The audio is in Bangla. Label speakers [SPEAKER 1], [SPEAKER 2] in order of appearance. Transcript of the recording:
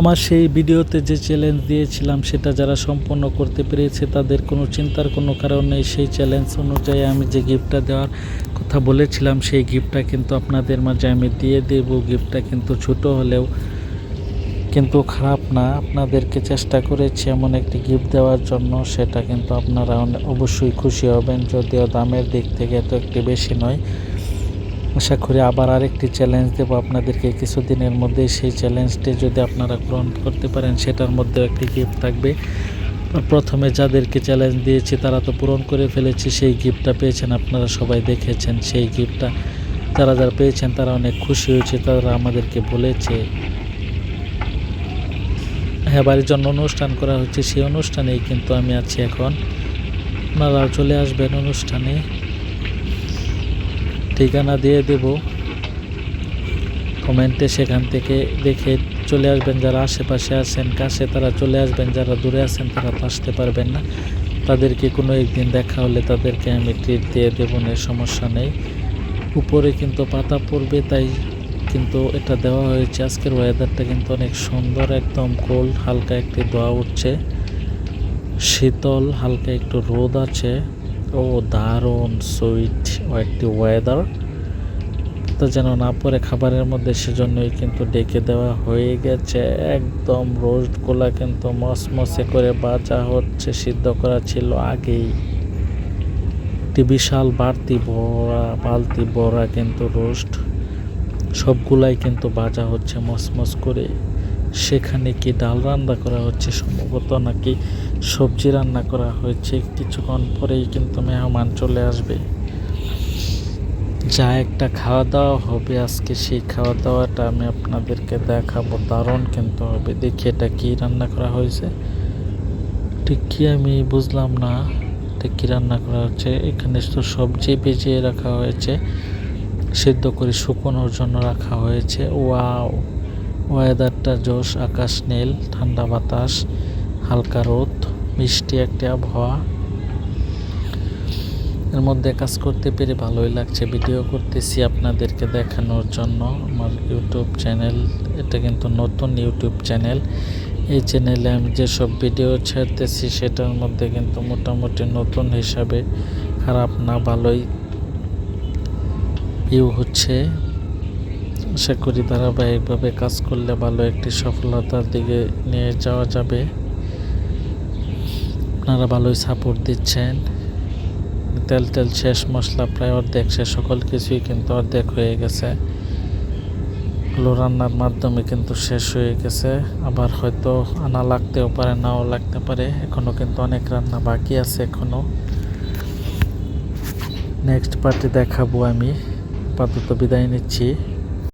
[SPEAKER 1] আমার সেই ভিডিওতে যে চ্যালেঞ্জ দিয়েছিলাম, সেটা যারা সম্পন্ন করতে পেরেছে, তাদের কোনো চিন্তার কোনো কারণ নেই। সেই চ্যালেঞ্জ অনুযায়ী আমি যে গিফটটা দেওয়ার কথা বলেছিলাম, সেই গিফটটা কিন্তু আপনাদের মাঝে আমি দিয়ে দেব। গিফটটা কিন্তু ছোট হলেও কিন্তু খারাপ না। আপনাদেরকে চেষ্টা করেছি এমন একটি গিফট দেওয়ার জন্য, সেটা কিন্তু আপনারা অবশ্যই খুশি হবেন, যদিও দামের দিক থেকে এত একটি বেশি নয়। আশা করি আবার আরেকটি চ্যালেঞ্জ দেবো আপনাদেরকে। কিছুদিনের মধ্যেই সেই চ্যালেঞ্জটি যদি আপনারা গ্রহণ করতে পারেন, সেটার মধ্যেও একটি গিফট থাকবে। প্রথমে যাদেরকে চ্যালেঞ্জ দিয়েছি, তারা তো পূরণ করে ফেলেছি, সেই গিফটটা পেয়েছেন আপনারা সবাই দেখেছেন, সেই গিফটটা যারা যারা পেয়েছেন, তারা অনেক খুশি হয়েছে, তারা আমাদেরকে বলেছে। হ্যাঁ বাড়ির জন্য অনুষ্ঠান করা হচ্ছে, সেই অনুষ্ঠানেই কিন্তু আমি আছি এখন। আপনারা চলে আসবেন অনুষ্ঠানে। ঠিকানা দিয়ে দেব। কমেন্টে সেখান থেকে দেখে চলে আসবেন। যারা আশেপাশে আছেন, কাছে তারা চলে আসবেন। যারা দূরে আছেন, তারা তো আসতে পারবেন না। তাদেরকে কোনো একদিন দেখা হলে তাদেরকে আমি ট্রিট দিয়ে দেবো না সমস্যা নেই। উপরে কিন্তু পাতা পড়বে, তাই কিন্তু এটা দেওয়া হয়েছে। আজকের ওয়েদারটা কিন্তু অনেক সুন্দর, একদম কোল্ড হালকা একটি দোয়া উঠছে। শীতল, হালকা একটু রোদ আছে। ও দারুণ সুইট ও একটি ওয়েদার তো যেন না পরে খাবারের মধ্যে, সেজন্যই কিন্তু ডেকে দেওয়া হয়ে গেছে। একদম রোস্টগুলা কিন্তু মসমসে করে বাজা হচ্ছে, সিদ্ধ করা ছিল আগেই। একটি বিশাল বাড়তি বড়া বালতি বড়া কিন্তু রোস্ট। সবগুলাই কিন্তু বাজা হচ্ছে, মসমস করে। সেখানে কি ডাল রান্না করা হচ্ছে? সম্ভবত নাকি সবজি রান্না করা হয়েছে। কিছুক্ষণ পরেই কিন্তু মেহমান চলে আসবে। যা একটা খাওয়া দাওয়া হবে, আজকে সেই খাওয়া দাওয়াটা আমি আপনাদেরকে দেখাবো। দারুণ কিন্তু হবে। দেখি এটা কি রান্না করা হয়েছে। ঠিক কি আমি বুঝলাম না এটা কি রান্না করা হচ্ছে। এখানে তো সবজি ভিজিয়ে রাখা হয়েছে, সিদ্ধ করে শুকোনোর জন্য রাখা হয়েছে। ওয়াও! ওয়েদারটা জোশ, আকাশ নীল, ঠান্ডা বাতাস, হালকা রোদ, মিষ্টি একটি আবহাওয়া। এর মধ্যে কাজ করতে পেরে ভালোই লাগছে। ভিডিও করতেছি আপনাদেরকে দেখানোর জন্য। আমার ইউটিউব চ্যানেল, এটা কিন্তু নতুন ইউটিউব চ্যানেল। এই চ্যানেলে আমি যেসব ভিডিও ছাড়তেছি, সেটার মধ্যে কিন্তু মোটামুটি নতুন হিসাবে খারাপ না, ভালোই ভিউ হচ্ছে। আশা করি ধারাবাহিকভাবে কাজ করলে ভালো একটি সফলতার দিকে নিয়ে যাওয়া যাবে। আপনারা ভালোই সাপোর্ট দিচ্ছেন। তেল তেল শেষ মশলা প্রায় অর্ধেক শেষ, সকল কিছুই কিন্তু অর্ধেক হয়ে গেছে। এগুলো রান্নার মাধ্যমে কিন্তু শেষ হয়ে গেছে। আবার হয়তো আনা লাগতেও পারে, নাও লাগতে পারে। এখনও কিন্তু অনেক রান্না বাকি আছে এখনও নেক্সট পার্টি দেখাবো আমি। আপাতত বিদায় নিচ্ছি।